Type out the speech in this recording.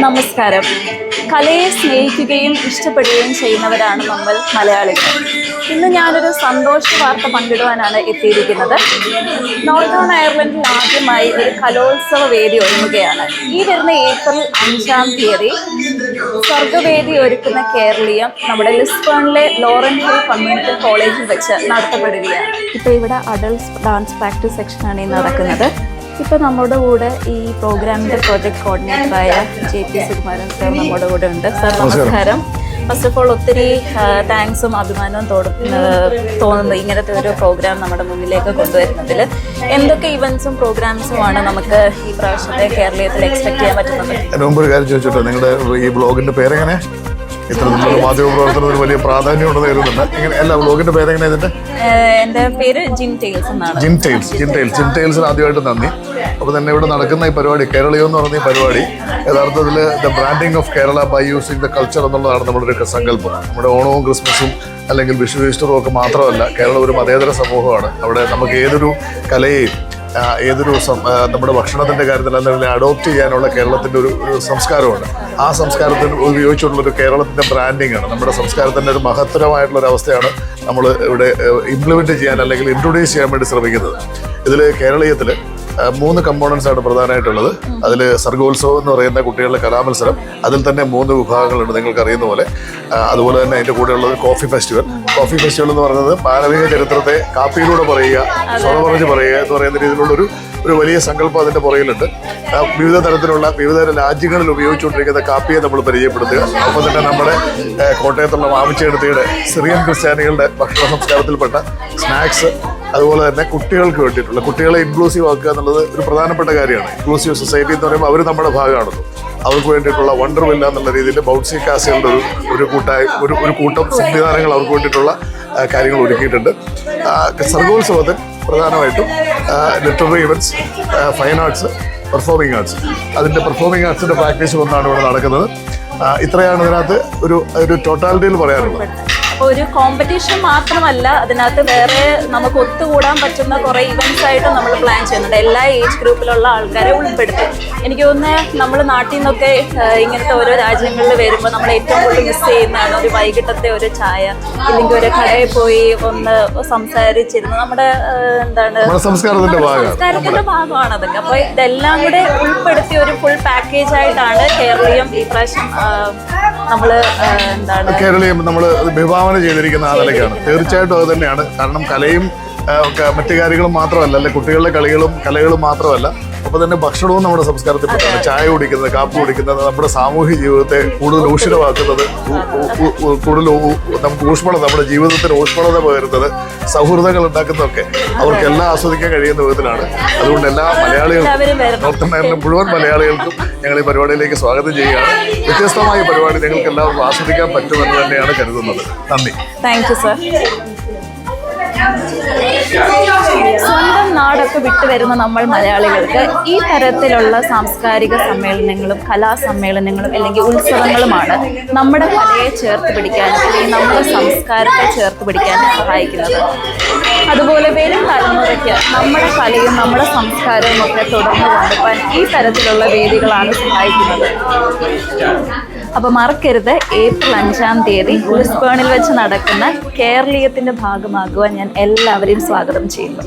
നമസ്കാരം. കലയെ സ്നേഹിക്കുകയും ഇഷ്ടപ്പെടുകയും ചെയ്യുന്നവരാണ് നമ്മൾ മലയാളികൾ. ഇന്ന് ഞാനൊരു സന്തോഷ വാർത്ത പങ്കിടുവാനാണ് എത്തിയിരിക്കുന്നത്. നോർത്തേൺ അയർലൻഡിൽ ആദ്യമായി ഒരു കലോത്സവ വേദി ഒരുങ്ങുകയാണ്. ഈ വരുന്ന ഏപ്രിൽ അഞ്ചാം തീയതി സ്വർഗവേദി ഒരുക്കുന്ന കേരളീയം നമ്മുടെ ലിസ്ബണിലെ ലോറൻ ഹിൽ കമ്മ്യൂണിറ്റി കോളേജിൽ വെച്ച് നടത്തപ്പെടുകയാണ്. ഇപ്പോൾ ഇവിടെ അഡൾട്ട്സ് ഡാൻസ് പ്രാക്ടീസ് സെക്ഷനാണ് ഈ നടക്കുന്നത്. ഇപ്പോൾ നമ്മുടെ കൂടെ ഈ പ്രോഗ്രാമിന്റെ പ്രോജക്ട് കോർഡിനേറ്ററായ ജെ പി സുകുമാരൻ സാർ നമ്മുടെ കൂടെ ഉണ്ട്. സാർ നമസ്കാരം. ഫസ്റ്റ് ഓഫ് ഓൾ ഒത്തിരി താങ്ക്സും അഭിമാനവും തോന്നുന്നു ഇങ്ങനത്തെ ഒരു പ്രോഗ്രാം നമ്മുടെ മുന്നിലേക്ക് കൊണ്ടുവരുന്നതിൽ എന്തൊക്കെ ഇവന്റ്സും പ്രോഗ്രാംസുമാണ് നമുക്ക് ഈ പ്രാവശ്യത്തെ കേരളീയത്തിൽ എക്സ്പെക്ട് ചെയ്യാൻ പറ്റുന്നത്? മുമ്പ് ഒരു കാര്യം ചോദിച്ചോട്ടെ? നിങ്ങളുടെ ഈ ബ്ലോഗിന്റെ പേരെങ്ങനെ? ഇത്തരത്തിലുള്ള മാധ്യമ പ്രവർത്തനത്തിന് വലിയ പ്രാധാന്യമുണ്ടെന്ന് കരുതുന്നുണ്ട്. ഇങ്ങനെ അല്ല ബ്ലോഗിന്റെ പേരെങ്ങനെ ഇതിന്റെ? പേര് ജിൻ ടെയിൽസ് എന്നാണ്. Gin tiles gin tiles. ജിൻ ടൈൽസിന് ആദ്യമായിട്ട് നന്ദി. അപ്പോൾ തന്നെ ഇവിടെ നടക്കുന്ന ഈ പരിപാടി കേരളീയം എന്ന് പറഞ്ഞ ഈ പരിപാടി യഥാർത്ഥത്തിൽ the branding of Kerala by using the culture എന്നുള്ളതാണ് നമ്മുടെ ഒരു സങ്കല്പം. നമ്മുടെ ഓണവും ക്രിസ്മസും അല്ലെങ്കിൽ വിഷു ഈസ്റ്ററും ഒക്കെ മാത്രമല്ല കേരളം ഒരു മതേതര സമൂഹമാണ്. അവിടെ നമുക്ക് ഏതൊരു കലയെയും ഏതൊരു നമ്മുടെ ഭക്ഷണത്തിന്റെ കാര്യത്തിൽ അല്ലെങ്കിൽ അഡോപ്റ്റ് ചെയ്യാനുള്ള കേരളത്തിന്റെ ഒരു സംസ്കാരമുണ്ട്. ആ സംസ്കാരത്തിന് ഉപയോഗിച്ചുള്ളൊരു കേരളത്തിന്റെ ബ്രാൻഡിംഗ് ആണ്. നമ്മുടെ സംസ്കാരത്തിന്റെ ഒരു മഹത്തരമായിട്ടുള്ള ഒരു അവസ്ഥയാണ് നമ്മൾ ഇവിടെ ഇംപ്ലിമെന്റ് ചെയ്യാൻ അല്ലെങ്കിൽ ഇൻട്രൊഡ്യൂസ് ചെയ്യാൻ വേണ്ടി ശ്രമിക്കുന്നത്. ഇതിൽ കേരളീയത്തിൽ മൂന്ന് കമ്പോണൻസ് ആണ് പ്രധാനമായിട്ടുള്ളത്. അതിൽ സർഗോത്സവം എന്ന് പറയുന്ന കുട്ടികളുടെ കലാമത്സരം അതിൽ തന്നെ മൂന്ന് വിഭാഗങ്ങളുണ്ട് നിങ്ങൾക്ക് അറിയുന്ന പോലെ. അതുപോലെ തന്നെ അതിന്റെ കൂടെയുള്ളത് കോഫി ഫെസ്റ്റിവൽ കോഫി ഫെസ്റ്റിവൽ എന്ന് പറയുന്നത് മാനവിക ചരിത്രത്തെ കാപ്പിയിലൂടെ പറയുക സ്വത പറഞ്ഞ് പറയുക എന്ന് പറയുന്ന രീതിയിലുള്ളൊരു ഒരു വലിയ സങ്കല്പം അതിന്റെ പുറകിലുണ്ട്. വിവിധ തരത്തിലുള്ള വിവിധ രാജ്യങ്ങളിൽ ഉപയോഗിച്ചുകൊണ്ടിരിക്കുന്ന കാപ്പിയെ നമ്മൾ പരിചയപ്പെടുത്തുക. ഒപ്പം തന്നെ നമ്മുടെ കോട്ടയത്തുള്ള മാമിച്ചെടുത്തിയുടെ സിറിയൻ ക്രിസ്ത്യാനികളുടെ ഭക്ഷണ സംസ്കാരത്തിൽപ്പെട്ട സ്നാക്സ് അതുപോലെ തന്നെ കുട്ടികൾക്ക് വേണ്ടിയിട്ടുള്ള കുട്ടികളെ ഇൻക്ലൂസീവ് ആക്കുക എന്നുള്ളത് ഒരു പ്രധാനപ്പെട്ട കാര്യമാണ്. ഇൻക്ലൂസീവ് സൊസൈറ്റി എന്ന് പറയുമ്പോൾ അവർ നമ്മുടെ ഭാഗമാണല്ലോ. അവർക്ക് വേണ്ടിയിട്ടുള്ള വണ്ടർ വില്ല എന്നുള്ള രീതിയിൽ ബൗൺസി കാസുകളുടെ ഒരു ഒരു കൂട്ടായി ഒരു ഒരു കൂട്ടം സംവിധാനങ്ങൾ അവർക്ക് വേണ്ടിയിട്ടുള്ള കാര്യങ്ങൾ ഒരുക്കിയിട്ടുണ്ട്. സർഗോത്സവത്തിൽ പ്രധാനമായിട്ടും literary events fine arts performing arts അതിന്റെ പെർഫോമിംഗ് ആർട്സിന്റെ പ്രാക്ടീസ് ഒന്നാണ് ഇവിടെ നടക്കുന്നത്. ഇത്രയാണ് ഇതിനകത്ത് ഒരു ഒരു ടോട്ടാലിറ്റിയിൽ പറയാനുള്ളത്. അപ്പോൾ ഒരു കോമ്പറ്റീഷൻ മാത്രമല്ല അതിനകത്ത് വേറെ നമുക്ക് ഒത്തുകൂടാൻ പറ്റുന്ന കുറേ ഇവന്റ്സ് ആയിട്ട് നമ്മൾ പ്ലാൻ ചെയ്യുന്നുണ്ട്. എല്ലാ ഏജ് ഗ്രൂപ്പിലുള്ള ആൾക്കാരെ ഉൾപ്പെടുത്തി. എനിക്ക് തോന്നുന്നത് നമ്മൾ നാട്ടിൽ നിന്നൊക്കെ ഇങ്ങനത്തെ ഓരോ രാജ്യങ്ങളിൽ വരുമ്പോൾ നമ്മൾ ഏറ്റവും കൂടുതൽ മിസ് ചെയ്യുന്നതാണ് ഒരു വൈകിട്ടത്തെ ഒരു ചായ. ഇല്ലെങ്കിൽ ഒരു കടയിൽ പോയി ഒന്ന് സംസാരിച്ചിരുന്നു നമ്മുടെ എന്താണ് സംസ്കാരത്തിന്റെ ഭാഗമാണ്. സംസ്കാരത്തിന്റെ ഭാഗമാണ് അതൊക്കെ അപ്പൊ ഇതെല്ലാം കൂടെ ഉൾപ്പെടുത്തിയ ഒരു ഫുൾ പാക്കേജ് ആയിട്ടാണ് കേരളീയം ഈ പ്രാവശ്യം നമ്മൾ എന്താണ്? കേരളീയം നമ്മൾ വിഭാവന ചെയ്തിരിക്കുന്ന ആ നിലയ്ക്കാണ്. തീർച്ചയായിട്ടും അത് തന്നെയാണ്. കാരണം കലയും മറ്റു കാര്യങ്ങളും മാത്രമല്ല അല്ലെ കുട്ടികളുടെ കളികളും കലകളും മാത്രമല്ല അപ്പൊ തന്നെ ഭക്ഷണവും നമ്മുടെ സംസ്കാരത്തിൽ ചായ കുടിക്കുന്നത് കാപ്പി കുടിക്കുന്നത് നമ്മുടെ സാമൂഹ്യ ജീവിതത്തെ കൂടുതൽ ഊഷ്മളമാക്കുന്നത് കൂടുതൽ നമുക്ക് ഊഷ്മളത നമ്മുടെ ജീവിതത്തിന് ഊഷ്മളത പകരുന്നത് സൗഹൃദങ്ങൾ ഉണ്ടാക്കുന്നതൊക്കെ അവർക്കെല്ലാം ആസ്വദിക്കാൻ കഴിയുന്ന വിധത്തിലാണ്. അതുകൊണ്ട് എല്ലാ മലയാളികൾക്കും അയർലൻഡ് മുഴുവൻ മലയാളികൾക്കും ഞങ്ങൾ ഈ പരിപാടിയിലേക്ക് സ്വാഗതം ചെയ്യുകയാണ്. വ്യത്യസ്തമായ പരിപാടി ഞങ്ങൾക്ക് എല്ലാവർക്കും ആസ്വദിക്കാൻ പറ്റുമെന്ന് തന്നെയാണ് കരുതുന്നത്. നന്ദി. താങ്ക് യു സർ സ്വന്തം നാടൊക്കെ വിട്ടു വരുന്ന നമ്മൾ മലയാളികൾക്ക് ഈ തരത്തിലുള്ള സാംസ്കാരിക സമ്മേളനങ്ങളും കലാസമ്മേളനങ്ങളും അല്ലെങ്കിൽ ഉത്സവങ്ങളുമാണ് നമ്മുടെ കലയെ ചേർത്ത് പിടിക്കാനും അല്ലെങ്കിൽ നമ്മുടെ സംസ്കാരത്തെ ചേർത്ത് പിടിക്കാനും സഹായിക്കുന്നത്. അതുപോലെ വരും തലമുറയ്ക്ക് നമ്മുടെ കലയും നമ്മുടെ സംസ്കാരവും ഒക്കെ തുടർന്ന് കൊണ്ടുപോകാൻ ഈ തരത്തിലുള്ള വേദികളാണ് സഹായിക്കുന്നത്. അപ്പൊ മറക്കരുത് ഏപ്രിൽ അഞ്ചാം തീയതി ലിസ്ബേണിൽ വെച്ച് നടക്കുന്ന കേരളീയത്തിന്റെ ഭാഗമാകുവാൻ ഞാൻ എല്ലാവരെയും സ്വാഗതം ചെയ്യുന്നു.